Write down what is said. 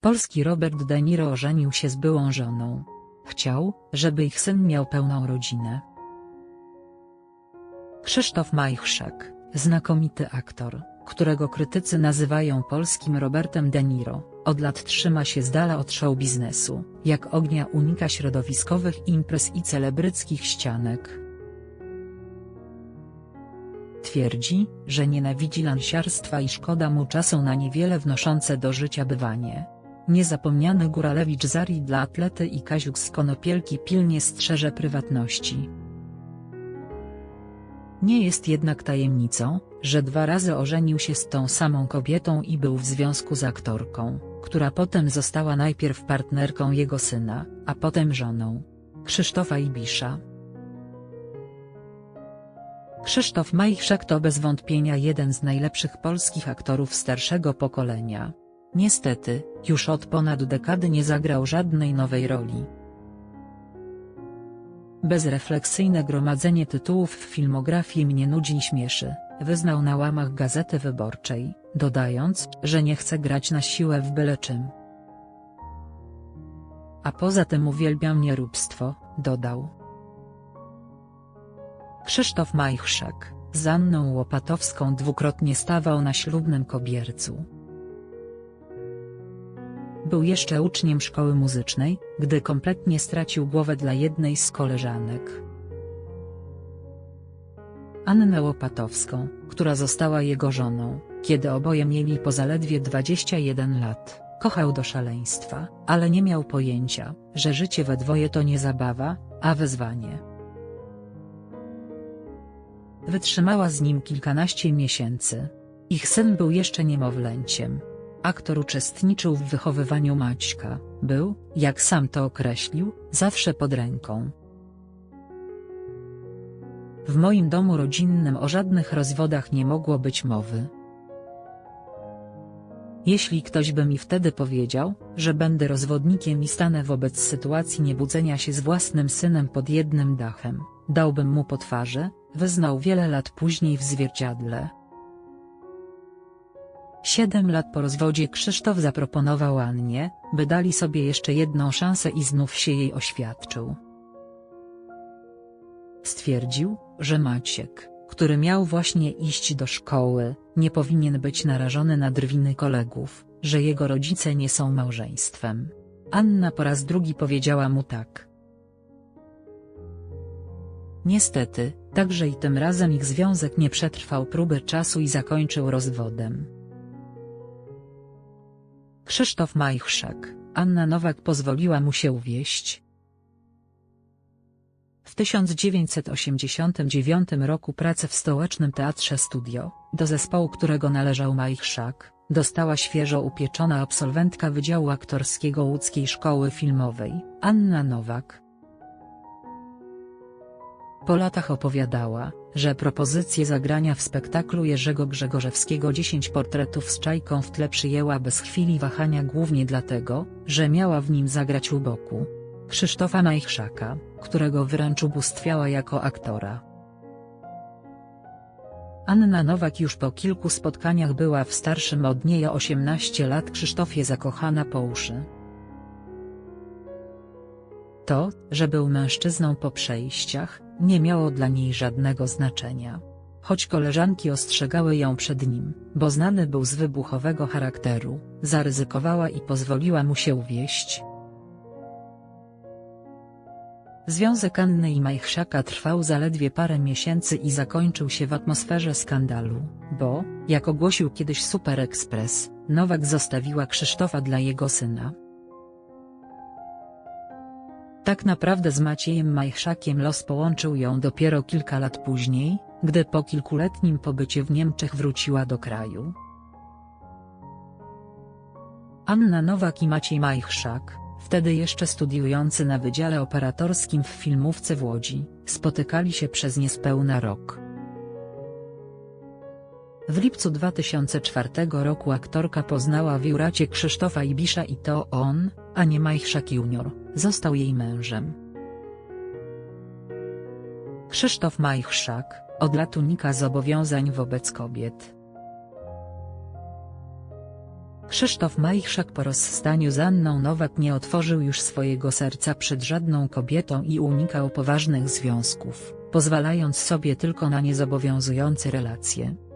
Polski Robert De Niro ożenił się z byłą żoną. Chciał, żeby ich syn miał pełną rodzinę. Krzysztof Majchrzak, znakomity aktor, którego krytycy nazywają polskim Robertem De Niro, od lat trzyma się z dala od show biznesu, jak ognia unika środowiskowych imprez i celebryckich ścianek. Twierdzi, że nienawidzi lansiarstwa i szkoda mu czasu na niewiele wnoszące do życia bywanie. Niezapomniany Góralewicz Zari dla atlety i Kaziuk z Konopielki pilnie strzeże prywatności. Nie jest jednak tajemnicą, że dwa razy ożenił się z tą samą kobietą i był w związku z aktorką, która potem została najpierw partnerką jego syna, a potem żoną. Krzysztofa Ibisza. Krzysztof Majchrzak to bez wątpienia jeden z najlepszych polskich aktorów starszego pokolenia. Niestety, już od ponad dekady nie zagrał żadnej nowej roli. Bezrefleksyjne gromadzenie tytułów w filmografii mnie nudzi i śmieszy, wyznał na łamach Gazety Wyborczej, dodając, że nie chce grać na siłę w byle czym. A poza tym uwielbiam nieróbstwo, dodał. Krzysztof Majchrzak, z Anną Łopatowską dwukrotnie stawał na ślubnym kobiercu. Był jeszcze uczniem szkoły muzycznej, gdy kompletnie stracił głowę dla jednej z koleżanek. Annę Łopatowską, która została jego żoną, kiedy oboje mieli po zaledwie 21 lat, kochał do szaleństwa, ale nie miał pojęcia, że życie we dwoje to nie zabawa, a wyzwanie. Wytrzymała z nim kilkanaście miesięcy. Ich syn był jeszcze niemowlęciem. Aktor uczestniczył w wychowywaniu Maćka, był, jak sam to określił, zawsze pod ręką. W moim domu rodzinnym o żadnych rozwodach nie mogło być mowy. Jeśli ktoś by mi wtedy powiedział, że będę rozwodnikiem i stanę wobec sytuacji niebudzenia się z własnym synem pod jednym dachem, dałbym mu po twarzy, wyznał wiele lat później w zwierciadle. Siedem lat po rozwodzie Krzysztof zaproponował Annie, by dali sobie jeszcze jedną szansę i znów się jej oświadczył. Stwierdził, że Maciek, który miał właśnie iść do szkoły, nie powinien być narażony na drwiny kolegów, że jego rodzice nie są małżeństwem. Anna po raz drugi powiedziała mu tak. Niestety, także i tym razem ich związek nie przetrwał próby czasu i zakończył rozwodem. Krzysztof Majchrzak, Anna Nowak pozwoliła mu się uwieść. W 1989 roku pracę w Stołecznym Teatrze Studio, do zespołu którego należał Majchrzak, dostała świeżo upieczona absolwentka Wydziału Aktorskiego Łódzkiej Szkoły Filmowej, Anna Nowak. Po latach opowiadała, że propozycję zagrania w spektaklu Jerzego Grzegorzewskiego 10 portretów z Czajką w tle przyjęła bez chwili wahania głównie dlatego, że miała w nim zagrać u boku Krzysztofa Majchrzaka, którego wręcz ubóstwiała jako aktora. Anna Nowak już po kilku spotkaniach była w starszym od niej o 18 lat Krzysztofie zakochana po uszy. To, że był mężczyzną po przejściach, nie miało dla niej żadnego znaczenia. Choć koleżanki ostrzegały ją przed nim, bo znany był z wybuchowego charakteru, zaryzykowała i pozwoliła mu się uwieść. Związek Anny i Majchrzaka trwał zaledwie parę miesięcy i zakończył się w atmosferze skandalu, bo, jak ogłosił kiedyś Super Express, Nowak zostawiła Krzysztofa dla jego syna. Tak naprawdę z Maciejem Majchrzakiem los połączył ją dopiero kilka lat później, gdy po kilkuletnim pobycie w Niemczech wróciła do kraju. Anna Nowak i Maciej Majchrzak, wtedy jeszcze studiujący na Wydziale Operatorskim w filmówce w Łodzi, spotykali się przez niespełna rok. W lipcu 2004 roku aktorka poznała w Juracie Krzysztofa Ibisza i to on, nie Majchrzak Junior, został jej mężem. Krzysztof Majchrzak, od lat unika zobowiązań wobec kobiet. Krzysztof Majchrzak po rozstaniu z Anną Nowak nie otworzył już swojego serca przed żadną kobietą i unikał poważnych związków, pozwalając sobie tylko na niezobowiązujące relacje.